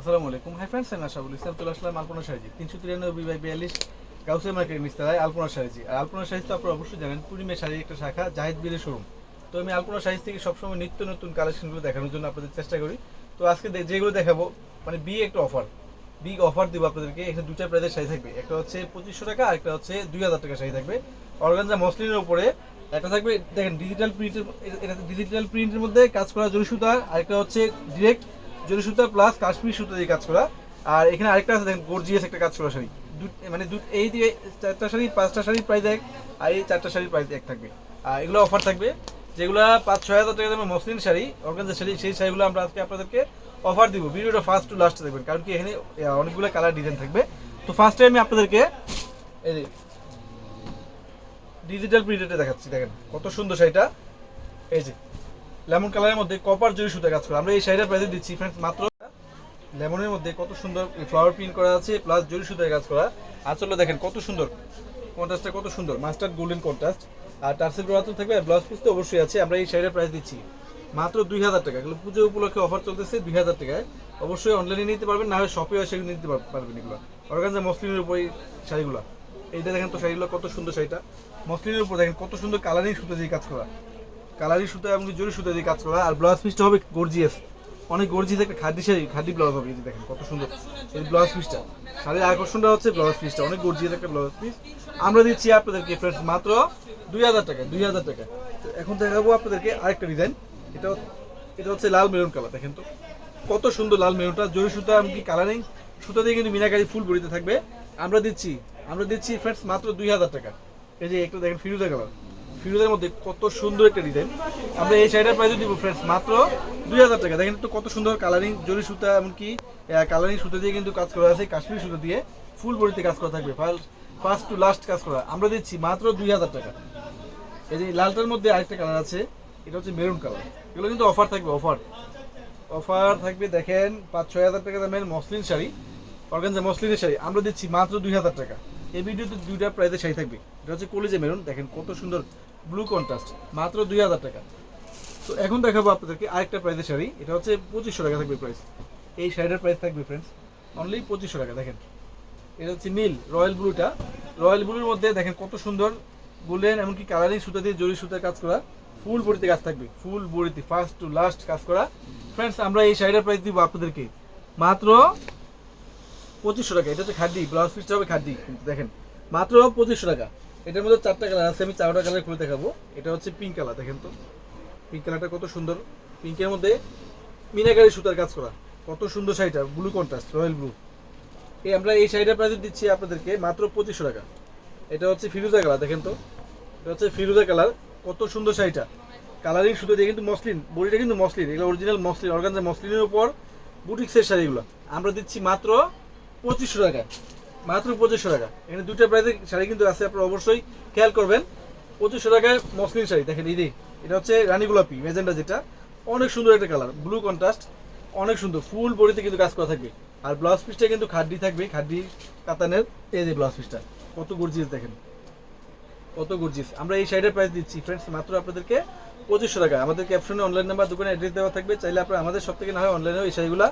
আসসালামু আলাইকুম। Hi friends আমি আশাবুল ইসলাম। চলে আসলাম আলপনা সারিজি তিনশো তিরানব্বই বাই বিয়াল্লিশ গাউসে মার্কেট নিস্তারায় আলপনা সারিজি আর আলপনা সারিজ তো আপনারা অবশ্যই জানেন, পূর্ণিমা শাড়ির একটা শাখা, জাহিদ বীরের শোরুম। তো আমি আলপনা সারিজ থেকে সবসময় নিত্য নতুন কালেকশনগুলো দেখানোর জন্য আপনাদের চেষ্টা করি। তো আজকে যেগুলো দেখাবো মানে বি একটা অফার বিগ অফার দিব আপনাদেরকে। এখানে দুটা প্রাইজের শাড়ি থাকবে। একটা হচ্ছে পঁচিশশো টাকা, আর একটা হচ্ছে দুই হাজার টাকা শাড়ি থাকবে। অর্গানজা মসলিনের উপরে একটা থাকবে, দেখেন ডিজিটাল প্রিন্টের ডিজিটাল প্রিন্টের মধ্যে কাজ করা জরি সুতা, আর একটা হচ্ছে ডিরেক্ট জরি সুতা প্লাস কাশ্মীর সুতা দিয়ে কাজ করা। আর এখানে আরেকটা আছে, দেখেন গর্জিয়াস একটা কাজ করা শাড়ি। মানে এই দিয়ে চারটা শাড়ি, পাঁচটা শাড়ির প্রাইস এক, আর এই চারটা শাড়ির প্রাইস এক থাকবে। আর এগুলো অফার থাকবে। যেগুলো পাঁচ, ছয় হাজার টাকা দামের মসলিন শাড়ি, অর্গানজা শাড়ি, সেই শাড়িগুলো আমরা আজকে আপনাদেরকে অফার দিব। ভিডিওটা ফার্স্ট টু লাস্ট দেখবেন, কারণ কি এখানে অনেকগুলো কালার ডিজাইন থাকবে। তো ফার্স্টে আমি আপনাদেরকে, এই যে ডিজিটাল প্রিন্টেডে দেখাচ্ছি, দেখেন, কত সুন্দর শাড়িটা। এই যে লেমন কালারের মধ্যে কপার জরি সুতা কাজ করা। আমরা এই শাড়িটার প্রাইস দিচ্ছি ফ্রেন্ডস মাত্র লেমনের মধ্যে কত সুন্দর ফ্লাওয়ার প্রিন্ট করা আছে প্লাস জরি সুতায় কাজ করা। আঁচলে দেখেন কত সুন্দর কন্ট্রাস্টটা কত সুন্দর মাস্টার গোল্ডেন কন্ট্রাস্ট আর টার্সেল আঁচল থাকবে আর ব্লাউজ পিস তো অবশ্যই আছে, আমরা এই শাড়িটার প্রাইস দিচ্ছি মাত্র দুই হাজার টাকা। এগুলো পুজো উপলক্ষে অফার চলতেছে দুই হাজার টাকায়। অবশ্যই অনলাইনে নিতে পারবেন, না হয় শপে এসে নিতে পার- পারবেন এগুলো। অর্গানজা মসলিনের উপর এই শাড়িগুলো। এইটা দেখেন তো শাড়িগুলো কত সুন্দর শাড়িটা। মসলিনের উপর দেখেন কত সুন্দর কালারিং সুতো দিয়ে কাজ করা। কালারিং সুতো এবং জরি সুতো দিয়ে কাজ করা। আর ব্লাউজ পিসটা হবে গর্জিয়াস অনেক গর্জিয়াস একটা খাদি শাড়ি, খাদি ব্লাউজ হবে এই দেখেন, কত সুন্দর। এই ব্লাউজ পিসটা শাড়ির আকর্ষণটা হচ্ছে ব্লাউজ পিসটা অনেক গর্জিয়াস একটা ব্লাউজ পিস আমরা দিচ্ছি আপনাদেরকে ফ্রেন্ডস মাত্র দুই হাজার টাকা, দুই হাজার টাকা। এখন দেখাবো আপনাদেরকে আরেকটা ডিজাইন এটা এটা হচ্ছে লাল মেরুন কালার দেখেন তো। কত সুন্দর লাল মেরুনটা জরি সুতা এমনকি কালারিং সুতা দিয়ে কিন্তু মিনাকারি ফুল বড়িতে থাকবে। আমরা দিচ্ছি আমরা দিচ্ছি ফ্রেন্ডস মাত্র দুই হাজার টাকা। এই যে একটু দেখেন ফিরুজা কালার ফিরোজের মধ্যে কত সুন্দর একটা ডিজাইন আমরা এই শাড়িটার প্রাইস দিব ফ্রেন্ডস মাত্র দুই হাজার টাকা। দেখেন তো কত সুন্দর কালারিং জরি সুতা, এমনকি কালারিং সুতা দিয়ে কিন্তু কাজ করা আছে। কাশ্মীর সুতা দিয়ে ফুল বড়িতে কাজ করা থাকবে। ফার্স্ট টু লাস্ট কাজ করা। আমরা দিচ্ছি মাত্র দুই হাজার টাকা। এই যে লালটার মধ্যে আরেকটা কালার আছে। এটা হচ্ছে মেরুন কালার এগুলো কিন্তু অফার থাকবে অফার অফার থাকবে, দেখেন, পাঁচ, ছয় হাজার টাকা দামের মসলিন শাড়ি। অর্গানজা মসলিনের শাড়ি। আমরা দিচ্ছি মাত্র দুই হাজার টাকা। এই ভিডিওতে দুইটা প্রাইসের শাড়ি থাকবে। এটা হচ্ছে কলেজে মেরুন দেখেন কত সুন্দর ব্লু কন্ট্রাস্ট মাত্র দুই হাজার টাকা। তো এখন দেখাবো আপনাদেরকে আরেকটা প্রাইসের শাড়ি। এটা হচ্ছে পঁচিশশো টাকা থাকবে প্রাইস এই শাড়িটার প্রাইস থাকবে ফ্রেন্ডস অনলি পঁচিশশো টাকা, দেখেন। এটা হচ্ছে নীল, রয়্যাল ব্লুটা। রয়্যাল ব্লুর মধ্যে দেখেন কত সুন্দর গোল্ডেন এমনকি কালারিং সুতা দিয়ে জরি সুতার কাজ করা ফুল বড়িতে কাজ থাকবে। ফুল বড়িতে ফার্স্ট টু লাস্ট কাজ করা। ফ্রেন্ডস আমরা এই শাড়িটার প্রাইস দিব আপনাদেরকে মাত্র পঁচিশশো টাকা। এটা হচ্ছে খাদ্দি ব্লাউজ পিসটা হবে কিন্তু দেখেন। মাত্র পঁচিশশো টাকা। এটার মধ্যে চারটা কালার আছে, আমি চারটা কালার খুলে দেখাবো। এটা হচ্ছে পিঙ্ক কালার দেখেন তো। পিঙ্ক কালারটা কত সুন্দর। পিঙ্কের মধ্যে মিনাকারি সুতার কাজ করা। কত সুন্দর শাড়িটা ব্লু কন্ট্রাস্ট রয়্যাল ব্লু এই আমরা এই শাড়িটার প্রাইস দিচ্ছি আপনাদেরকে মাত্র পঁচিশশো টাকা। এটা হচ্ছে ফিরোজা কালার দেখেন তো। এটা হচ্ছে ফিরোজা কালার কত সুন্দর শাড়িটা। কালারিং সুতো দিয়ে কিন্তু মসলিন, বডিটা কিন্তু মসলিন, এগুলো অরিজিনাল মসলিন অর্গানজা মসলিনের উপর বুটিক্সের শাড়িগুলো আমরা দিচ্ছি মাত্র পঁচিশশো টাকা। মাত্র পঁচিশশো টাকা। এখানে দুটো প্রাইসের শাড়ি কিন্তু আছে, আপনারা অবশ্যই খেয়াল করবেন। পঁচিশশো টাকায় মসলিন শাড়ি, দেখেন এই এটা হচ্ছে রানী গোলাপি মেজেন্ডা যেটা। অনেক সুন্দর একটা কালার ব্লু কন্ট্রাস্ট অনেক সুন্দর ফুল বডিতে কিন্তু কাজ করা থাকবে। আর ব্লাউজ পিসটা কিন্তু খাড্ডি থাকবে, খাড্ডি কাতানের, এই যে ব্লাউজ পিসটা কত গর্জিয়াস দেখেন। কত গর্জিয়াস আমরা এই শাড়িটার প্রাইস দিচ্ছি ফ্রেন্ডস মাত্র আপনাদেরকে পঁচিশশো টাকা। আমাদের ক্যাপশনে অনলাইন নাম্বার দোকানে অ্যাড্রেস দেওয়া থাকবে। চাইলে আপনারা আমাদের সব থেকে না হয় অনলাইনেও এই শাড়িগুলো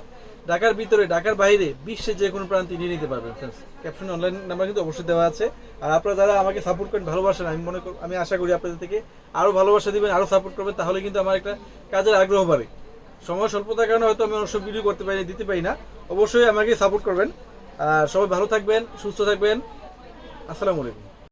ঢাকার ভিতরে, ঢাকার বাইরে, বিশ্বের যে কোনো প্রান্তে নিয়ে নিতে পারবেন ফ্রেন্ডস ক্যাপশনে অনলাইন নাম্বার কিন্তু অবশ্যই দেওয়া আছে। আর আপনারা যারা আমাকে সাপোর্ট করেন, ভালোবাসেন, আমি মনে করি আমি আশা করি আপনাদের থেকে আরও ভালোবাসা দিবেন আরও সাপোর্ট করবেন, তাহলে কিন্তু আমার একটা কাজের আগ্রহ বাড়ে। সময় স্বল্পতার কারণে হয়তো আমি অবশ্য ভিডিও করতে পারি, দিতে পারি না। অবশ্যই আমাকে সাপোর্ট করবেন। আর সবাই ভালো থাকবেন, সুস্থ থাকবেন। আসসালামু আলাইকুম।